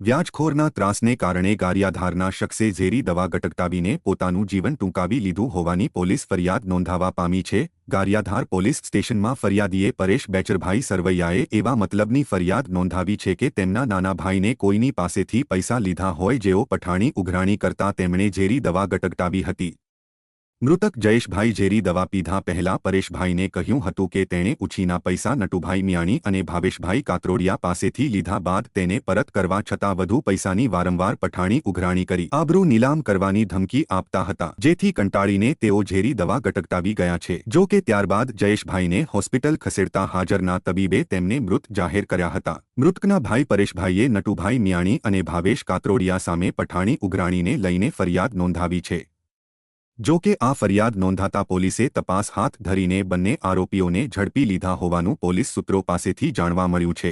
વ્યાજખોરના ત્રાસને કારણે ગારિયાધારના શખ્સે ઝેરી દવા ગટકટાવીને પોતાનું જીવન ટૂંકાવી લીધું હોવાની પોલીસ ફરિયાદ નોંધાવા પામી છે. ગારિયાધાર પોલીસ સ્ટેશનમાં ફરિયાદીએ પરેશ બેચરભાઈ સરવૈયાએ એવા મતલબની ફરિયાદ નોંધાવી છે કે તેમના નાના ભાઈને કોઈની પાસેથી પૈસા લીધા હોય જેઓ પઠાણી ઉઘરાણી કરતા તેમણે ઝેરી દવા ગટકટાવી હતી. મૃતક જયેશભાઈ ઝેરી દવા પીધા પહેલા પરેશભાઈને કહ્યું હતું કે તેણે ઉછીના પૈસા નટુભાઈ મિયાણી અને ભાવેશભાઈ કાતરોડિયા પાસેથી લીધા બાદ તેને પરત કરવા છતાં વધુ પૈસાની વારંવાર પઠાણી ઉઘરાણી કરી. આબરૂ નીલામ કરવાની ધમકી આપતા હતા, જેથી કંટાળીને તેઓ ઝેરી દવા ગટકતાવી ગયા છે. જો કે ત્યારબાદ જયેશભાઈને હોસ્પિટલ ખસેડતા હાજરના તબીબે તેમને મૃત જાહેર કર્યા હતા. મૃતકના ભાઈ પરેશભાઈએ નટુભાઈ મિયાણી અને ભાવેશ કાતરોડિયા સામે પઠાણી ઉઘરાણીને લઈને ફરિયાદ નોંધાવી છે. જો કે આ ફરિયાદ નોંધાતા પોલીસે તપાસ હાથ ધરીને બંને આરોપીઓને ઝડપી લીધા હોવાનું પોલીસ સૂત્રો પાસેથી જાણવા મળ્યું છે.